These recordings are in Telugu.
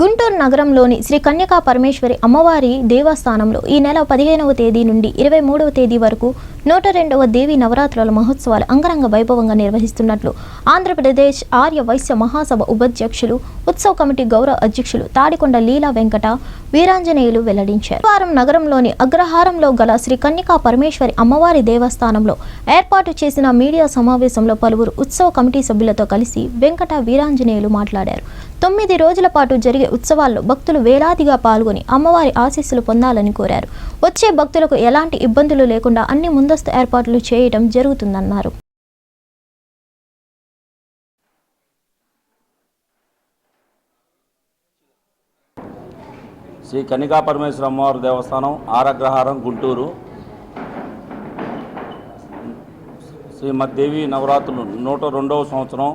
గుంటూరు నగరంలోని శ్రీ కన్యకా పరమేశ్వరి అమ్మవారి దేవస్థానంలో ఈ నెల పదిహేనవ తేదీ నుండి ఇరవై మూడవ తేదీ వరకు నూట రెండవ దేవి నవరాత్రుల మహోత్సవాలు అంగరంగ వైభవంగా నిర్వహిస్తున్నట్లు ఆంధ్రప్రదేశ్ ఆర్య వైశ్య మహాసభ ఉపాధ్యక్షులు ఉత్సవ కమిటీ గౌరవ అధ్యక్షులు తాడికొండ లీలా వెంకట వీరాంజనేయులు వెల్లడించారు. వారం నగరంలోని అగ్రహారంలో గల శ్రీ కన్యకా పరమేశ్వరి అమ్మవారి దేవస్థానంలో ఏర్పాటు చేసిన మీడియా సమావేశంలో పలువురు ఉత్సవ కమిటీ సభ్యులతో కలిసి వెంకట వీరాంజనేయులు మాట్లాడారు. తొమ్మిది రోజుల పాటు జరిగే ఉత్సవాల్లో భక్తులు వేలాదిగా పాల్గొని అమ్మవారి ఆశీస్సులు పొందాలని కోరారు. వచ్చే భక్తులకు ఎలాంటి ఇబ్బందులు లేకుండా అన్ని ముందస్తు ఏర్పాట్లు చేయడం జరుగుతుందన్నారు. శ్రీ కనికా పరమేశ్వర అమ్మవారి దేవస్థానం ఆరగ్రహారం గుంటూరు. శ్రీమద్దేవి నవరాత్రులు నూట రెండవ సంవత్సరం.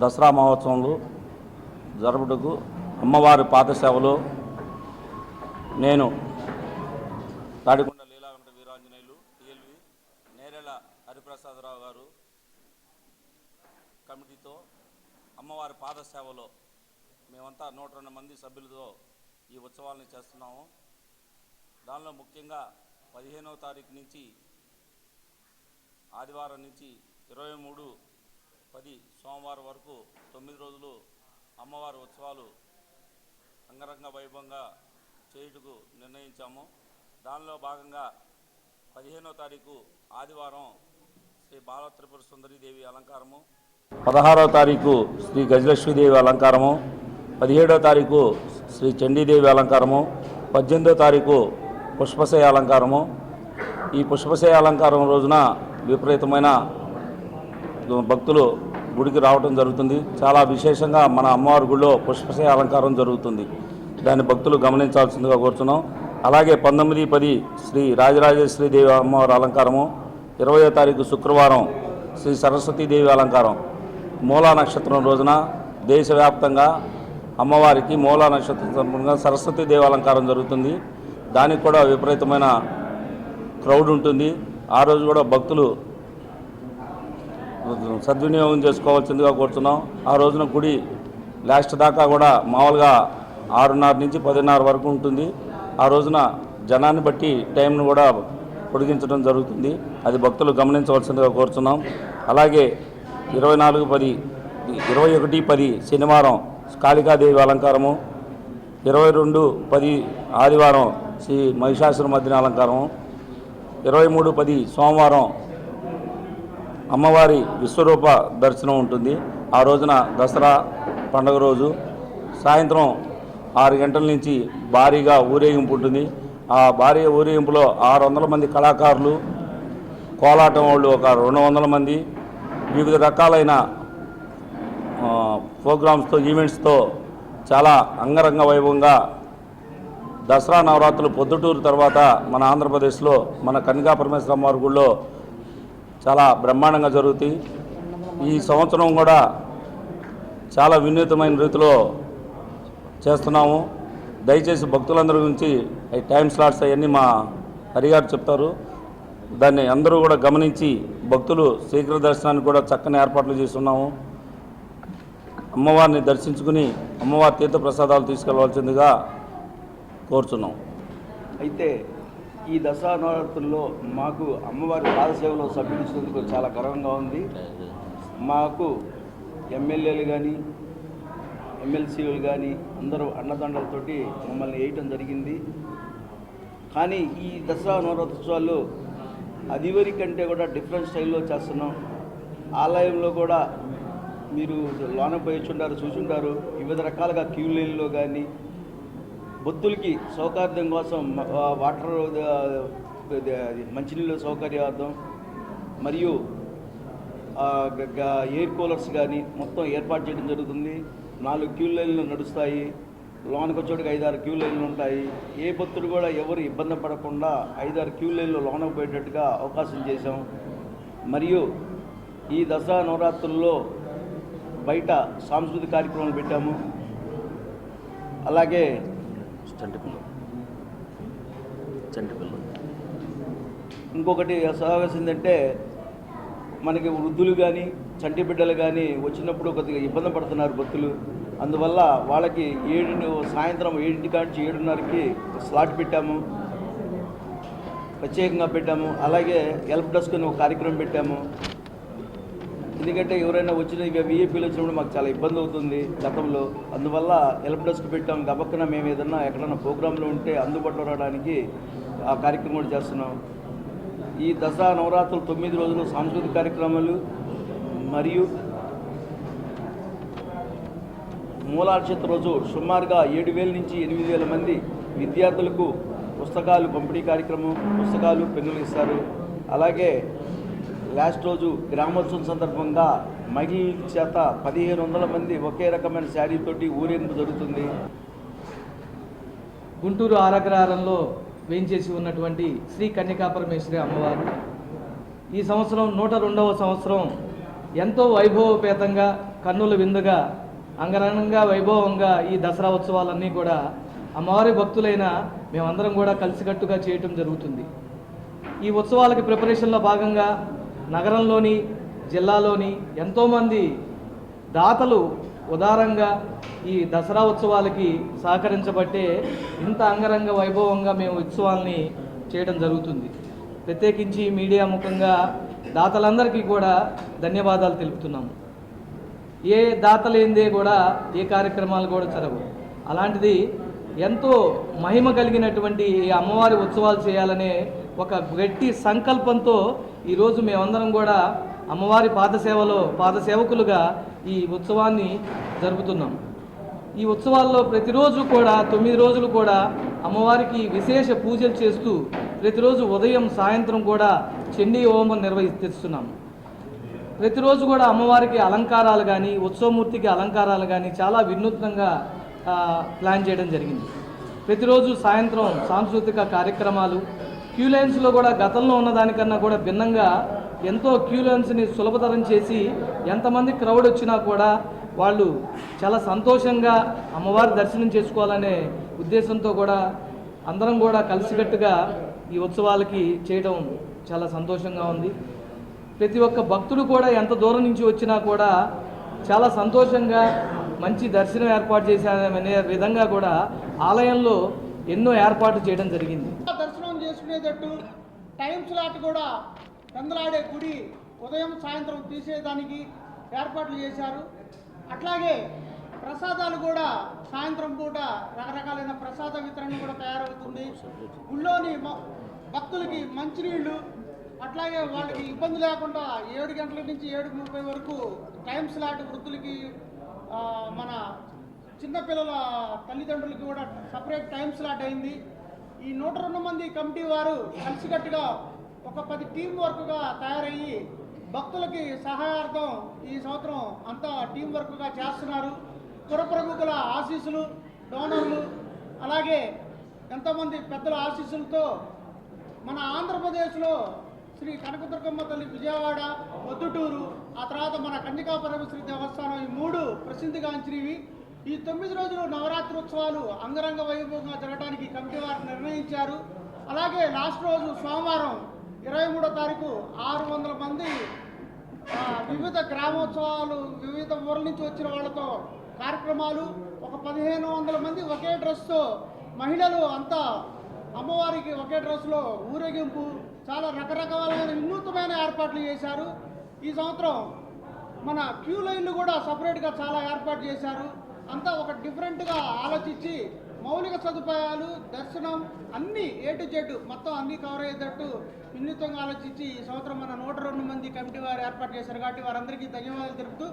దసరా మహోత్సవంలో జరుపుటకు అమ్మవారి పాతసేవలో నేను తాడికొండ లీలా వెంకట వీరాంజనేయులు టిఎల్వి నేరెల హరిప్రసాదరావు గారు కమిటీతో అమ్మవారి పాదసేవలో మేమంతా నూట రెండు మంది సభ్యులతో ఈ ఉత్సవాలను చేస్తున్నాము. దానిలో ముఖ్యంగా పదిహేనవ తారీఖు నుంచి ఆదివారం నుంచి ఇరవై మూడు పది సోమవారం వరకు తొమ్మిది రోజులు అమ్మవారి ఉత్సవాలు అంగరంగ వైభవంగా చేయుటకు నిర్ణయించాము. దానిలో భాగంగా పదిహేనో తారీఖు ఆదివారం శ్రీ బాల త్రిపుర సుందరీదేవి అలంకారము పదహారవ తారీఖు శ్రీ గజలక్ష్మీదేవి అలంకారము పదిహేడో తారీఖు శ్రీ చండీదేవి అలంకారము పద్దెనిమిదో తారీఖు పుష్పశయ అలంకారము. ఈ పుష్పశయ అలంకారం రోజున విపరీతమైన భక్తులు గుడికి రావడం జరుగుతుంది. చాలా విశేషంగా మన అమ్మవారి గుడిలో పుష్పశయ అలంకారం జరుగుతుంది. దాన్ని భక్తులు గమనించాల్సిందిగా కోరుతున్నాం అలాగే పంతొమ్మిది పది శ్రీ రాజరాజేశ్వరిదేవి అమ్మవారి అలంకారము ఇరవయో తారీఖు శుక్రవారం శ్రీ సరస్వతీదేవి అలంకారం మూలా నక్షత్రం రోజున దేశవ్యాప్తంగా అమ్మవారికి మూలా నక్షత్రం సందర్భంగా సరస్వతీదేవి అలంకారం జరుగుతుంది. దానికి కూడా విపరీతమైన క్రౌడ్ ఉంటుంది. ఆ రోజు కూడా భక్తులు సద్వినియోగం చేసుకోవాల్సిందిగా కోరుతున్నాం. ఆ రోజున గుడి లాస్ట్ దాకా కూడా మామూలుగా ఆరున్నర నుంచి పదిన్నర వరకు ఉంటుంది. ఆ రోజున జనాన్ని బట్టి టైంను కూడా పొడిగించడం జరుగుతుంది. అది భక్తులు గమనించవలసిందిగా కోరుతున్నాం. అలాగే ఇరవై నాలుగు పది ఇరవై ఒకటి పది శనివారం కాళికాదేవి అలంకారము ఇరవై రెండు పది ఆదివారం శ్రీ మహిషాసుర మధ్యన అలంకారము ఇరవై మూడు పది సోమవారం అమ్మవారి విశ్వరూప దర్శనం ఉంటుంది. ఆ రోజున దసరా పండుగ రోజు సాయంత్రం ఆరు గంటల నుంచి భారీగా ఊరేగింపు ఉంటుంది. ఆ భారీ ఊరేగింపులో ఆరు వందల మంది కళాకారులు కోలాటం వాళ్ళు ఒక రెండు వందల మంది. వివిధ రకాలైన ప్రోగ్రామ్స్తో ఈవెంట్స్తో చాలా అంగరంగ వైభవంగా దసరా నవరాత్రులు పొద్దుటూరు తర్వాత మన ఆంధ్రప్రదేశ్లో మన కన్నికా పరమేశ్వరం వారి గుళ్ళో చాలా బ్రహ్మాండంగా జరుగుతాయి. ఈ సంవత్సరం కూడా చాలా వినూతమైన రీతిలో చేస్తున్నాము. దయచేసి భక్తులందరి గురించి ఈ టైం స్లాట్స్ అవన్నీ మా హరిగారు చెప్తారు. దాన్ని అందరూ కూడా గమనించి భక్తులు శీఘ్ర దర్శనానికి కూడా చక్కని ఏర్పాట్లు చేస్తున్నాము. అమ్మవారిని దర్శించుకుని అమ్మవారి తీర్థ ప్రసాదాలు తీసుకెళ్ళవలసిందిగా కోరుచున్నాం. అయితే ఈ దసరా నవరాత్రుల్లో మాకు అమ్మవారి పాదసేవలో సభ్యులిచ్చినందుకు చాలా గర్వంగా ఉంది. మాకు ఎమ్మెల్యేలు కానీ ఎమ్మెల్సీలు కానీ అందరూ అన్నదండలతోటి మమ్మల్ని వేయటం జరిగింది. కానీ ఈ దసరా నవరాత్రోత్సవాలు అదివరి కంటే కూడా డిఫరెంట్ స్టైల్లో చేస్తున్నాం. ఆలయంలో కూడా మీరు లోన పోయిచుంటారు చూసుంటారు వివిధ రకాలుగా క్యూ లైన్లో కానీ భక్తులకి సౌకర్యం కోసం వాటర్ మంచినీళ్ళ సౌకర్యార్థం మరియు ఎయిర్ కూలర్స్ కానీ మొత్తం ఏర్పాటు చేయడం జరుగుతుంది. నాలుగు క్యూ లైన్లు నడుస్తాయి. లోనకు వచ్చేటికి ఐదారు క్యూ లైన్లు ఉంటాయి. ఏ భక్తుడు కూడా ఎవరు ఇబ్బంది పడకుండా ఐదారు క్యూ లైన్లు లోనకు పోయేటట్టుగా అవకాశం చేశాం. మరియు ఈ దసరా నవరాత్రుల్లో బయట సాంస్కృతిక కార్యక్రమాలు పెట్టాము. అలాగే చంటి పిల్ల చంటి పిల్ల ఇంకొకటి సహకరించిందంటే మనకి వృద్ధులు కానీ చంటి బిడ్డలు కానీ వచ్చినప్పుడు కొద్దిగా ఇబ్బంది పడుతున్నారు భక్తులు. అందువల్ల వాళ్ళకి ఏడు సాయంత్రం ఏడింటి కాంచి ఏడున్నరకి స్లాట్ పెట్టాము. ప్రత్యేకంగా పెట్టాము. అలాగే హెల్ప్ డెస్క్ అని ఒక కార్యక్రమం పెట్టాము. ఎందుకంటే ఎవరైనా వచ్చిన ఇక వీఏపీలు వచ్చినప్పుడు మాకు చాలా ఇబ్బంది అవుతుంది గతంలో. అందువల్ల హెల్ప్ డెస్క్ పెట్టాం గబక్కన మేము ఏదన్నా ఎక్కడన్నా ప్రోగ్రాంలు ఉంటే అందుబాటులో రావడానికి ఆ కార్యక్రమం కూడా చేస్తున్నాం. ఈ దసరా నవరాత్రులు తొమ్మిది రోజులు సాంస్కృతిక కార్యక్రమాలు మరియు మూలార్చిత రోజు సుమారుగా ఏడు వేల నుంచి ఎనిమిది వేల మంది విద్యార్థులకు పుస్తకాలు పంపిణీ కార్యక్రమం పుస్తకాలు పెన్నులు ఇస్తారు. అలాగే లాస్ట్ రోజు గ్రామోత్సవం సందర్భంగా మహిళల చేత పదిహేను వందల మంది ఒకే రకమైన శారీతోటి ఊరేగింపు జరుగుతుంది. గుంటూరు ఆరగ్రహారంలో వేయించేసి ఉన్నటువంటి శ్రీ కన్యకాపరమేశ్వరి అమ్మవారు. ఈ సంవత్సరం నూట రెండవ సంవత్సరం ఎంతో వైభవపేతంగా కన్నుల విందుగా అంగరంగంగా వైభవంగా ఈ దసరా ఉత్సవాలన్నీ కూడా అమ్మవారి భక్తులైన మేమందరం కూడా కలిసికట్టుగా చేయటం జరుగుతుంది. ఈ ఉత్సవాలకి ప్రిపరేషన్లో భాగంగా నగరంలోని జిల్లాలోని ఎంతోమంది దాతలు ఉదారంగా ఈ దసరా ఉత్సవాలకి సహకరించబట్టే ఇంత అంగరంగ వైభవంగా మేము ఉత్సవాల్ని చేయడం జరుగుతుంది. ప్రత్యేకించి మీడియా ముఖంగా దాతలందరికీ కూడా ధన్యవాదాలు తెలుపుతున్నాము ఏ దాత లేనిదే కూడా ఏ కార్యక్రమాలు కూడా జరగవు. అలాంటిది ఎంతో మహిమ కలిగినటువంటి ఈ అమ్మవారి ఉత్సవాలు చేయాలనే ఒక గట్టి సంకల్పంతో ఈరోజు మేమందరం కూడా అమ్మవారి పాదసేవలో పాదసేవకులుగా ఈ ఉత్సవాన్ని జరుపుతున్నాం. ఈ ఉత్సవాల్లో ప్రతిరోజు కూడా తొమ్మిది రోజులు కూడా అమ్మవారికి విశేష పూజలు చేస్తూ ప్రతిరోజు ఉదయం సాయంత్రం కూడా చండీ హోమం నిర్వహిస్తున్నాము ప్రతిరోజు కూడా అమ్మవారికి అలంకారాలు కానీ ఉత్సవమూర్తికి అలంకారాలు కానీ చాలా వినూత్నంగా ప్లాన్ చేయడం జరిగింది. ప్రతిరోజు సాయంత్రం సాంస్కృతిక కార్యక్రమాలు క్యూ లైన్స్లో కూడా గతంలో ఉన్నదానికన్నా కూడా భిన్నంగా ఎంతో క్యూ లైన్స్ని సులభతరం చేసి ఎంతమంది క్రౌడ్ వచ్చినా కూడా వాళ్ళు చాలా సంతోషంగా అమ్మవారి దర్శనం చేసుకోవాలనే ఉద్దేశంతో కూడా అందరం కూడా కలిసికట్టుగా ఈ ఉత్సవాలకి చేయడం చాలా సంతోషంగా ఉంది. ప్రతి ఒక్క భక్తుడు కూడా ఎంత దూరం నుంచి వచ్చినా కూడా చాలా సంతోషంగా మంచి దర్శనం ఏర్పాటు చేశామనే విధంగా కూడా ఆలయంలో ఎన్నో ఏర్పాట్లు చేయడం జరిగింది. చేసుకునేటట్టు టైం స్లాట్ కూడా పెందలాడే గుడి ఉదయం సాయంత్రం తీసేదానికి ఏర్పాట్లు చేశారు. అట్లాగే ప్రసాదాలు కూడా సాయంత్రం పూట రకరకాలైన ప్రసాద వితరణ కూడా తయారవుతుంది. గుళ్ళోని భక్తులకి మంచినీళ్ళు అట్లాగే వాళ్ళకి ఇబ్బంది లేకుండా ఏడు గంటల నుంచి ఏడు ముప్పై వరకు టైం స్లాట్ వృద్ధులకి మన చిన్నపిల్లల తల్లిదండ్రులకి కూడా సపరేట్ టైం స్లాట్ అయింది. ఈ నూట రెండు మంది కమిటీ వారు కలిసికట్టుగా ఒక పది టీం వర్క్గా తయారయ్యి భక్తులకి సహాయార్థం ఈ సంవత్సరం అంతా టీం వర్క్గా చేస్తున్నారు. పురప్రముఖుల ఆశీస్సులు డోనర్లు అలాగే ఎంతోమంది పెద్దల ఆశీస్సులతో మన ఆంధ్రప్రదేశ్లో శ్రీ కనకదుర్గమ్మ తల్లి విజయవాడ పొద్దుటూరు ఆ తర్వాత మన కన్నికా శ్రీ దేవస్థానం ఈ మూడు ప్రసిద్ధిగాంచినవి. ఈ తొమ్మిది రోజులు నవరాత్రోత్సవాలు అంగరంగ వైభవంగా జరగడానికి కమిటీ వారు నిర్ణయించారు. అలాగే లాస్ట్ రోజు సోమవారం ఇరవై మూడో తారీఖు ఆరు వందల మంది వివిధ గ్రామోత్సవాలు వివిధ ఊర్ల నుంచి వచ్చిన వాళ్ళతో కార్యక్రమాలు ఒక పదిహేను వందల మంది ఒకే డ్రెస్తో మహిళలు అంతా అమ్మవారికి ఒకే డ్రెస్లో ఊరేగింపు చాలా రకరకాలైన వినూత్నమైన ఏర్పాట్లు చేశారు. ఈ సంవత్సరం మన క్యూ లైన్లు కూడా సపరేట్గా చాలా ఏర్పాటు చేశారు. అంతా ఒక డిఫరెంట్గా ఆలోచించి మౌలిక సదుపాయాలు దర్శనం అన్నీ ఏ టు జెడ్ మొత్తం అన్నీ కవర్ అయ్యేటట్టు వినూత్నంగా ఆలోచించి ఈ సంవత్సరం మన నూట రెండు మంది కమిటీ వారు ఏర్పాటు చేశారు. కాబట్టి వారందరికీ ధన్యవాదాలు తెలుపుతూ